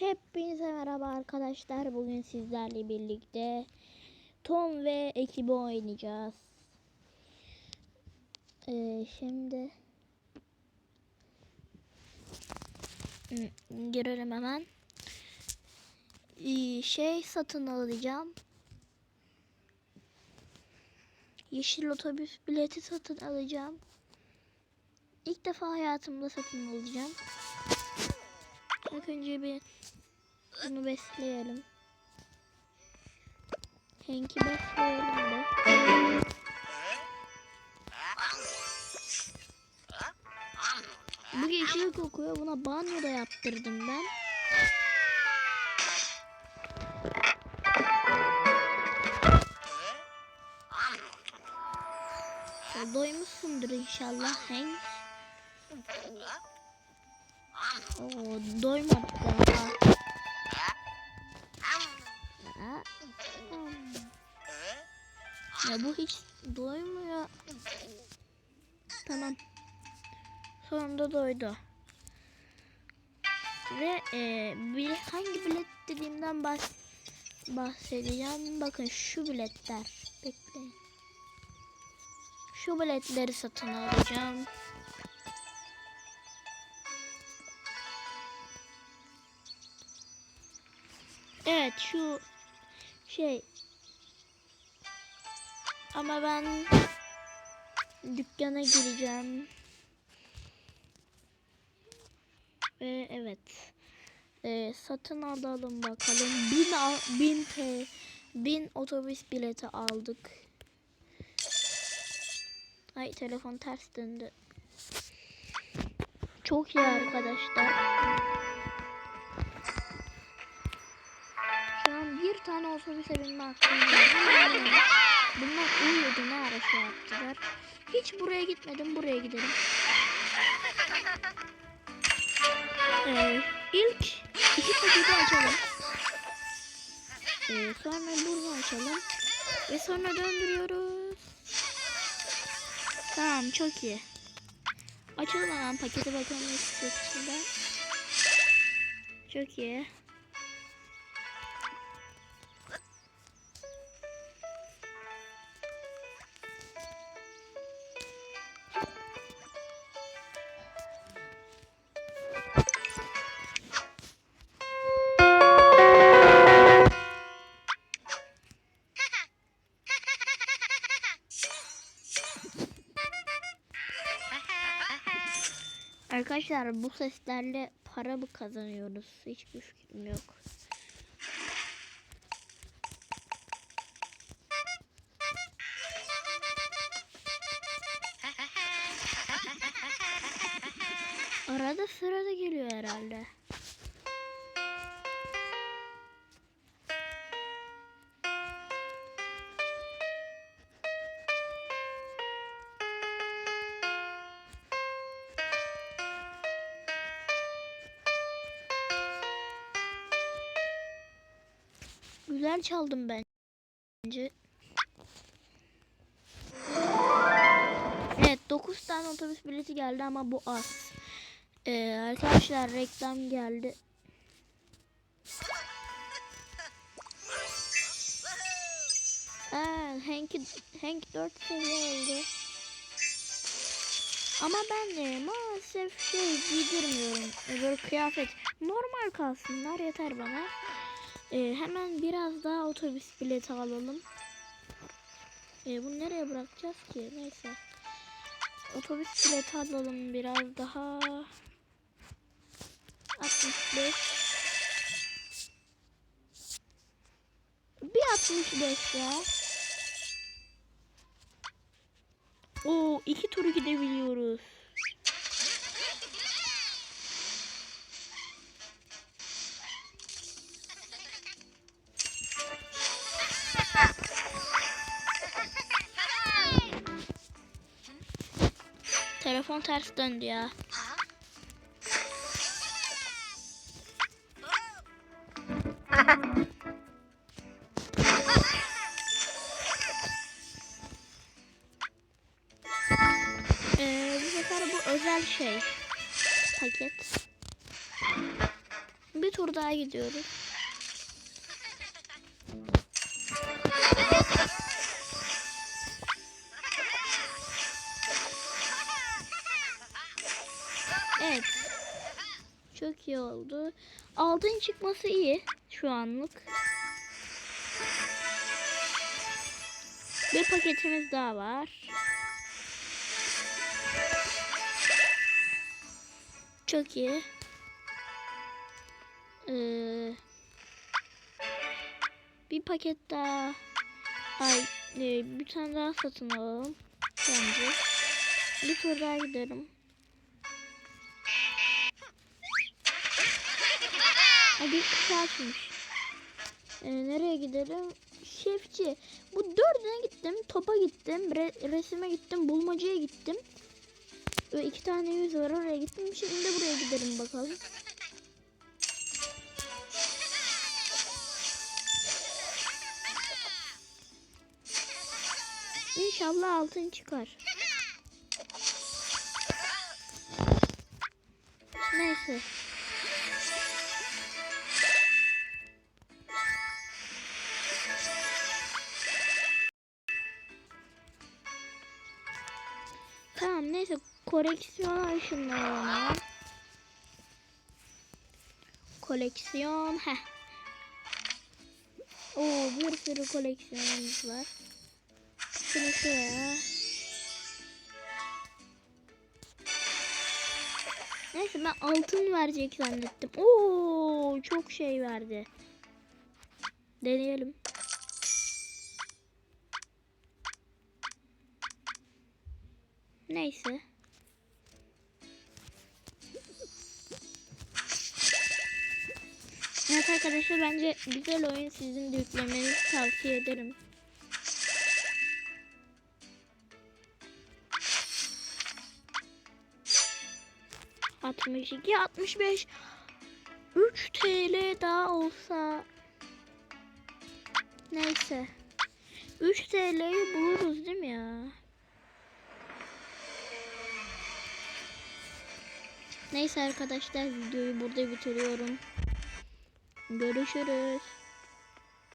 Hepinize merhaba arkadaşlar. Bugün sizlerle birlikte Tom ve ekibi oynayacağız. Ee, şimdi girelim hemen. Ee, şey satın alacağım. Yeşil otobüs bileti satın alacağım. İlk defa hayatımda satın alacağım. İlk önce bir bunu besleyelim. Hank'i besleyelim de. Bu yeşil kokuyor. Buna banyo da yaptırdım ben. Doymuşsundur inşallah Hank. Oo, doymadık daha. Ya bu hiç doymuyor. Tamam. Sonunda doydu. Ve e, bir, hangi bilet dediğimden bahs bahsedeceğim. Bakın şu biletler. Bekleyin. Şu biletleri satın alacağım. Evet şu şey ama ben dükkana gireceğim. Ve evet. Ee, satın alalım bakalım. Bin, al, bin, T, bin otobüs bileti aldık. Ay telefon ters döndü. Çok iyi arkadaşlar. An bir tane otobüse binme hakkım. Bunlar uyuyordu ne ara şey yaptılar. Hiç buraya gitmedim buraya gidelim. Ee, ilk iki paketi açalım. Ee, sonra bunu açalım. Ve sonra döndürüyoruz. Tamam çok iyi. Açalım hemen paketi bakalım. Çok iyi. Arkadaşlar bu seslerle para mı kazanıyoruz? Hiçbir fikrim yok. Arada sırada geliyor herhalde. Güzel çaldım bence. Evet 9 tane otobüs bileti geldi ama bu az. Ee, arkadaşlar reklam geldi. Aa, Hank, Hank 4 seviye oldu. Ama ben de maalesef şey giydirmiyorum. Böyle kıyafet. Normal kalsınlar yeter bana. Ee, hemen biraz daha otobüs bileti alalım. Ee, bunu nereye bırakacağız ki? Neyse. Otobüs bileti alalım biraz daha. 65. Bir 65 ya. Oo iki turu gidebiliyoruz. Telefon ters döndü ya. Ee, bu sefer bu özel şey. Paket. Bir tur daha gidiyoruz. Evet. Çok iyi oldu. Altın çıkması iyi şu anlık. Bir paketimiz daha var. Çok iyi. Ee, bir paket daha. Ay, e, bir tane daha satın alalım. Bence. Bir tur daha gidelim. Bir kişi açmış. Ee, nereye gidelim? Şefçi. Bu dördüne gittim. Topa gittim. Re- resime gittim. Bulmacaya gittim. Ve iki tane yüz var oraya gittim. Şimdi de buraya gidelim bakalım. İnşallah altın çıkar. Neyse. Tamam neyse koleksiyona ışınlayalım. Koleksiyon. Heh. Oo bir sürü koleksiyonumuz var. Şunu şuraya. Neyse ben altın verecek zannettim. Oo çok şey verdi. Deneyelim. Neyse. Evet arkadaşlar bence güzel oyun sizin de yüklemenizi tavsiye ederim. Altmış iki, altmış beş. 3 TL daha olsa neyse 3 TL'yi buluruz değil mi ya? Neyse arkadaşlar videoyu burada bitiriyorum. Görüşürüz.